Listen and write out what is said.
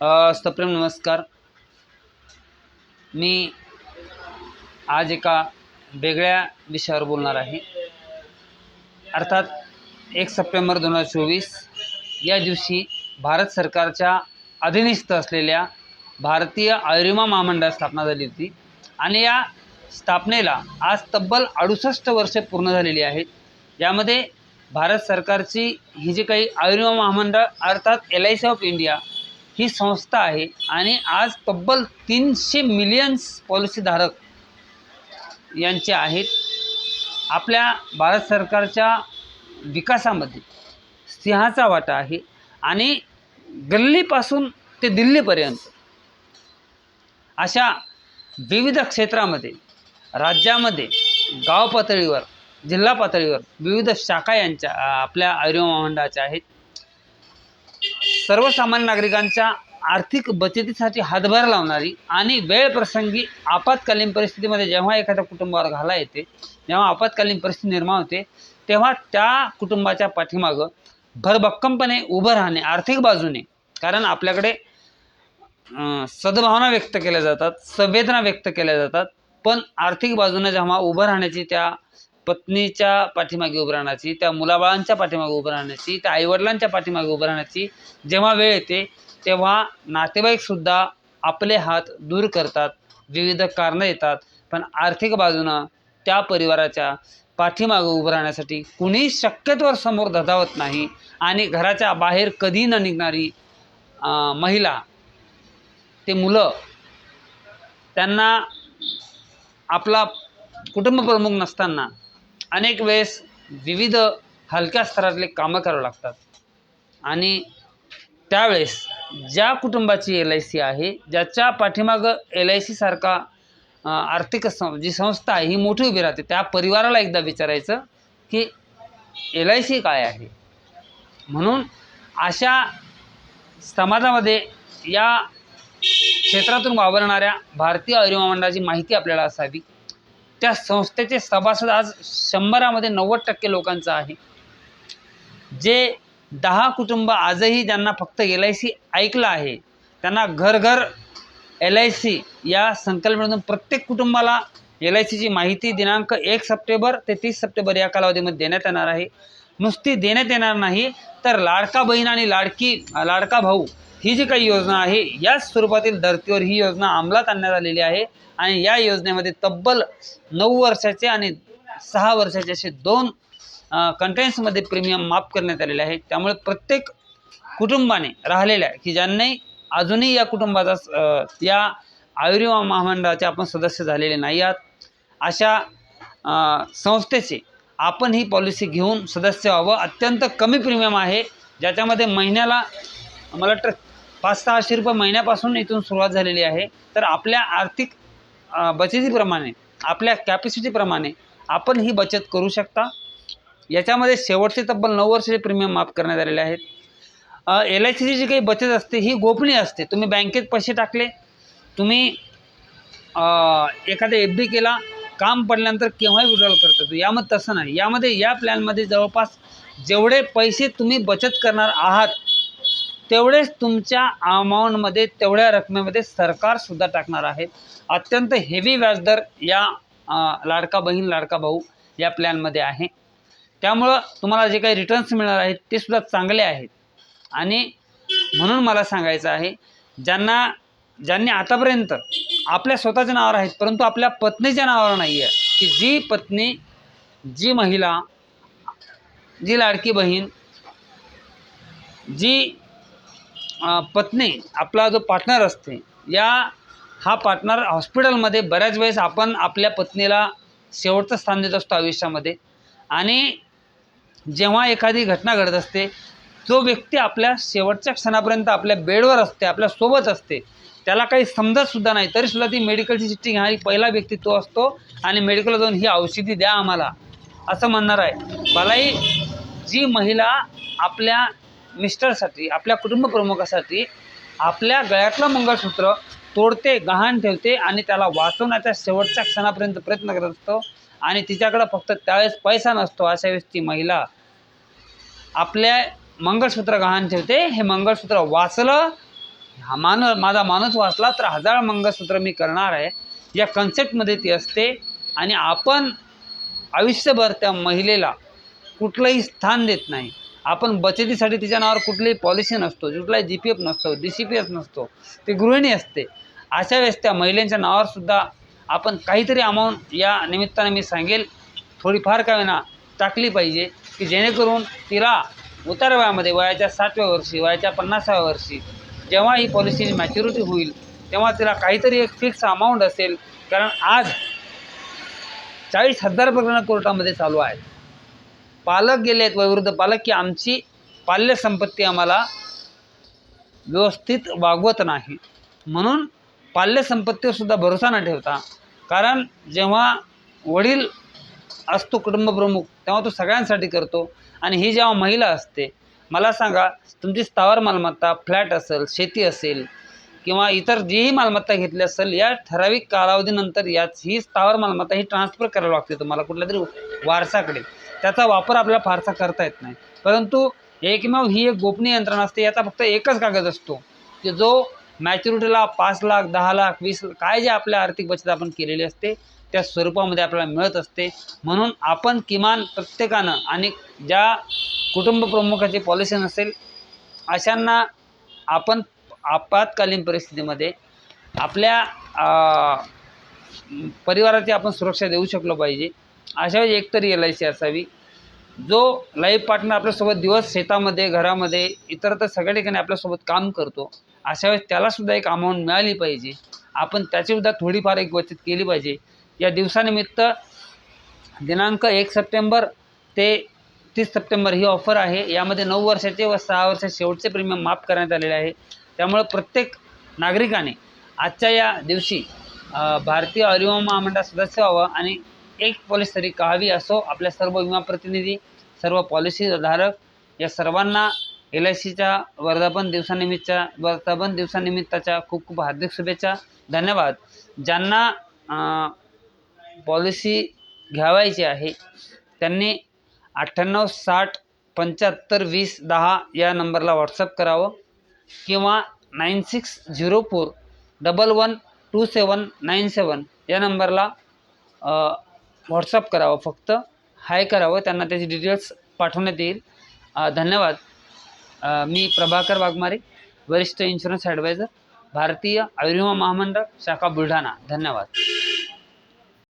सप्रेम नमस्कार. मी आज एका वेगळ्या विषयावर बोलणार आहे. अर्थात एक सप्टेंबर दोन हजार चोवीस या दिवशी भारत सरकारच्या अधीनस्थ असलेल्या भारतीय आयुर्विमा महामंडळ स्थापना झाली होती आणि या स्थापनेला आज तब्बल अडुसष्ट वर्षे पूर्ण झालेली आहेत. यामध्ये भारत सरकारची ही जी काही आयुर्विमा महामंडळ अर्थात L I C of India ही संस्था आहे आणि आज तब्बल तीनशे मिलियन्स पॉलिसीधारक यांचे आहेत. आपल्या भारत सरकारच्या विकासामध्ये सिंहाचा वाटा आहे आणि गल्लीपासून ते दिल्लीपर्यंत अशा विविध क्षेत्रामध्ये राज्यामध्ये गाव पातळीवर जिल्हा पातळीवर विविध शाखा यांच्या आपल्या आयुर्विमा मंडळाच्या आहेत. सर्वसामान्य नागरिकांच्या आर्थिक बचतीसाठी हातभार लावणारी आणि वेळ प्रसंगी आपत्कालीन परिस्थितीमध्ये जेव्हा एखाद्या कुटुंबावर घाला येते जेव्हा आपत्कालीन परिस्थिती निर्माण होते तेव्हा त्या कुटुंबाच्या पाठीमागं भरभक्कमपणे उभं राहणे आर्थिक बाजूने कारण आपल्याकडे सद्भावना व्यक्त केल्या जातात संवेदना व्यक्त केल्या जातात पण आर्थिक बाजूने जेव्हा उभं राहण्याची त्या पत्नीच्या पाठीमागे उभं राहण्याची त्या मुलाबाळांच्या पाठीमागे उभं राहण्याची त्या आईवडिलांच्या पाठीमागे उभं राहण्याची जेव्हा वेळ येते तेव्हा नातेवाईकसुद्धा आपले हात दूर करतात विविध कारणं येतात. पण आर्थिक बाजूनं त्या परिवाराच्या पाठीमागं उभं राहण्यासाठी कुणी शक्यतोवर समोर धजावत नाही आणि घराच्या बाहेर कधी न निघणारी महिला ते मुलं त्यांना आपला कुटुंब प्रमुख नसताना अनेक वेळेस विविध हलक्या स्तरातले कामं करावं लागतात. आणि त्यावेळेस ज्या कुटुंबाची एल आय सी आहे ज्याच्या पाठीमागं एल आय सीसारखा आर्थिक सं जी संस्था आहे ही मोठी उभी राहते त्या परिवाराला एकदा विचारायचं की एल आय सी काय आहे? म्हणून अशा समाजामध्ये या क्षेत्रातून वावरणाऱ्या भारतीय आयुर्विमा मंडळाची माहिती आपल्याला असावी. त्या संस्थेचे सभासद आज शंभरामध्ये नव्वद टक्के लोकांचं आहे. जे दहा कुटुंब आजही ज्यांना फक्त एल आय सी ऐकलं आहे त्यांना घर घर एल आय सी या संकल्पनेतून प्रत्येक कुटुंबाला एल आय सीची माहिती दिनांक एक सप्टेंबर ते तीस सप्टेंबर या कालावधीमध्ये देण्यात येणार आहे. नुसती देण्यात येणार नाही तर लाडका बहीण आणि लाडकी लाडका भाऊ ही जी काही योजना आहे याच स्वरूपातील धर्तीवर ही योजना अंमलात आणण्यात आलेली आहे आणि या योजनेमध्ये तब्बल नऊ वर्षाचे आणि सहा वर्षाचे असे दोन कंटेन्समध्ये प्रीमियम माफ करण्यात आलेले आहे त्यामुळे प्रत्येक कुटुंबाने राहिलेल्या की ज्यांनी अजूनही या कुटुंबाचा या आयुर्विमा महामंडळाचे आपण सदस्य झालेले नाही आहात अशा संस्थेचे आपण ही पॉलिसी घेऊन सदस्य व्हावं. अत्यंत कमी प्रीमियम आहे. ज्याच्यामध्ये महिन्याला मला वाटतं पाच सहाशे रुपये महिन्यापासून इथून सुरुवात झालेली आहे. तर आपल्या आर्थिक बचतीप्रमाणे आपल्या कॅपॅसिटीप्रमाणे आपण ही बचत करू शकता. याच्यामध्ये शेवटचे तब्बल नऊ वर्षाचे प्रीमियम माफ करण्यात आलेले आहेत. एल आय सीची जी काही बचत असते ही गोपनीय असते. तुम्ही बँकेत पैसे टाकले तुम्ही एखादा एफ डी केला काम पडल्यानंतर केव्हाही विड्रॉल करतो यामध्ये तसं नाही. यामध्ये या प्लॅनमध्ये जवळपास जेवढे पैसे तुम्ही बचत करणार आहात तेवढेच तुमच्या अमाऊंटमध्ये तेवढ्या रकमेमध्ये सरकारसुद्धा टाकणार आहे. अत्यंत हेवी व्याजदर या लाडका बहीण लाडका भाऊ या प्लॅनमध्ये आहे. त्यामुळं तुम्हाला जे काही रिटर्न्स मिळणार आहेत ते सुद्धा चांगले आहेत. आणि म्हणून मला सांगायचं आहे ज्यांना ज्यांनी आतापर्यंत आपल्या स्वतःच्या नावावर आहेत परंतु आपल्या पत्नीच्या नावावर नाही आहे की जी पत्नी जी महिला जी लाडकी बहीण जी पत्नी आपला जो पार्टनर असते या हा पार्टनर हॉस्पिटलमध्ये बऱ्याच वेळेस आपण आपल्या पत्नीला शेवटचं स्थान देत असतो आयुष्यामध्ये. आणि जेव्हा एखादी घटना घडत असते जो व्यक्ती आपल्या शेवटच्या क्षणापर्यंत आपल्या बेडवर असते आपल्यासोबत असते. त्याला काही समजतसुद्धा नाही तरीसुद्धा ती मेडिकलची चिठ्ठी घेणारी पहिला व्यक्ती तो असतो आणि मेडिकलला जाऊन ही औषधी द्या आम्हाला. असं म्हणणार आहे. मलाही जी महिला आपल्या मिस्टरसाठी आपल्या कुटुंब प्रमुखासाठी आपल्या गळ्यातलं मंगळसूत्र तोडते गहाण ठेवते आणि त्याला वाचवण्याच्या शेवटच्या क्षणापर्यंत प्रयत्न करत असतो. आणि तिच्याकडं फक्त त्यावेळेस पैसा नसतो अशा वेळेस ती महिला आपल्या मंगळसूत्र गहाण ठेवते. हे मंगळसूत्र वाचलं हा मान माझा माणूस वाचला तर हजार मंगळसूत्र मी करणार आहे. या कन्सेप्टमध्ये ती असते. आणि आपण आयुष्यभर त्या महिलेला कुठलंही स्थान देत नाही. आपण बचतीसाठी तिच्या नावावर कुठलीही पॉलिसी नसतो कुठलाही जी पी एफ नसतो डी सी पी एफ नसतो ती गृहिणी असते. अशा वेळेस त्या महिलांच्या नावावर सुद्धा आपण काहीतरी अमाऊंट या निमित्ताने मी सांगेल. थोडीफार का ना टाकली पाहिजे की जेणेकरून तिला उतार वयामध्ये वयाच्या सातव्या वर्षी वयाच्या पन्नासाव्या वर्षी जेव्हा ही पॉलिसीची मॅच्युरिटी होईल तेव्हा तिला काहीतरी एक फिक्स अमाऊंट असेल. कारण आज चाळीस हजार प्रकरणं कोर्टामध्ये चालू आहेत पालक गेले आहेत वयोवृद्ध पालक की आमची पाल्यसंपत्ती आम्हाला व्यवस्थित वागवत नाही. म्हणून पाल्यसंपत्तीवरसुद्धा भरोसा न ठेवता कारण जेव्हा वडील असतो कुटुंबप्रमुख तेव्हा तो सगळ्यांसाठी करतो. आणि ही जेव्हा महिला असते मला सांगा तुमची स्थावर मालमत्ता फ्लॅट असेल शेती असेल किंवा इतर जीही मालमत्ता घेतली असेल या ठराविक कालावधीनंतर याच ही स्थावर मालमत्ता ही ट्रान्सफर करावी लागते तुम्हाला कुठल्या तरी वारसाकडे. त्याचा वापर आपल्याला फारसा करता येत नाही. परंतु एकमेव ही एक गोपनीय यंत्रणा असते याचा फक्त एकच कागद असतो की जो मॅच्युरिटीला पाच लाख दहा लाख वीस काय जे आपल्या आर्थिक बचत आपण केलेली असते त्या स्वरूपामध्ये आपल्याला मिळत असते. म्हणून आपण किमान प्रत्येकानं आणि ज्या कुटुंब प्रमुखाची पॉलिसी नसेल अशांना आपण आपत्कालीन परिस्थितीमध्ये आपल्या परिवाराची आपण सुरक्षा देऊ शकलो पाहिजे. अशा वेळी एकतरी एल आय सी असावी. जो लाईफ पार्टनर आपल्यासोबत दिवस शेतामध्ये घरामध्ये इतर तर सगळ्या ठिकाणी आपल्यासोबत काम करतो अशा वेळेस त्यालासुद्धा एक अमाऊंट मिळाली पाहिजे. आपण त्याचीसुद्धा थोडीफार एक बचत केली पाहिजे. या दिवसानिमित्त दिनांक एक सप्टेंबर ते तीस सप्टेंबर ही ऑफर आहे. यामध्ये नऊ वर्षाचे व सहा वर्षाचे शेवटचे प्रीमियम माफ करण्यात आलेले आहे. त्यामुळं प्रत्येक नागरिकाने आजच्या या दिवशी भारतीय अरिवा महामंडळ सदस्य व्हावं आणि एक पॉलिसी तरी कहावी असो आपल्या सर्व विमा प्रतिनिधी सर्व पॉलिसी धारक या सर्वांना एल आय सीच्या वर्धापन दिवसानिमित्तच्या वर्धापन दिवसानिमित्ताच्या खूप खूप हार्दिक शुभेच्छा. धन्यवाद. ज्यांना पॉलिसी घ्यावायची आहे त्यांनी अठ्ठ्याण्णव साठ पंच्याहत्तर वीस दहा या नंबरला व्हॉट्सअप करावं. किंवा nine six zero four double one two seven nine seven या नंबरला व्हॉट्सअप करावं फक्त. हाय करावं. त्यांना त्याची डिटेल्स पाठवण्यात येईल. धन्यवाद. मी प्रभाकर वाघमारे वरिष्ठ इन्शुरन्स ॲडवायझर भारतीय आयुर्विमा महामंडळ शाखा बुलढाणा. धन्यवाद.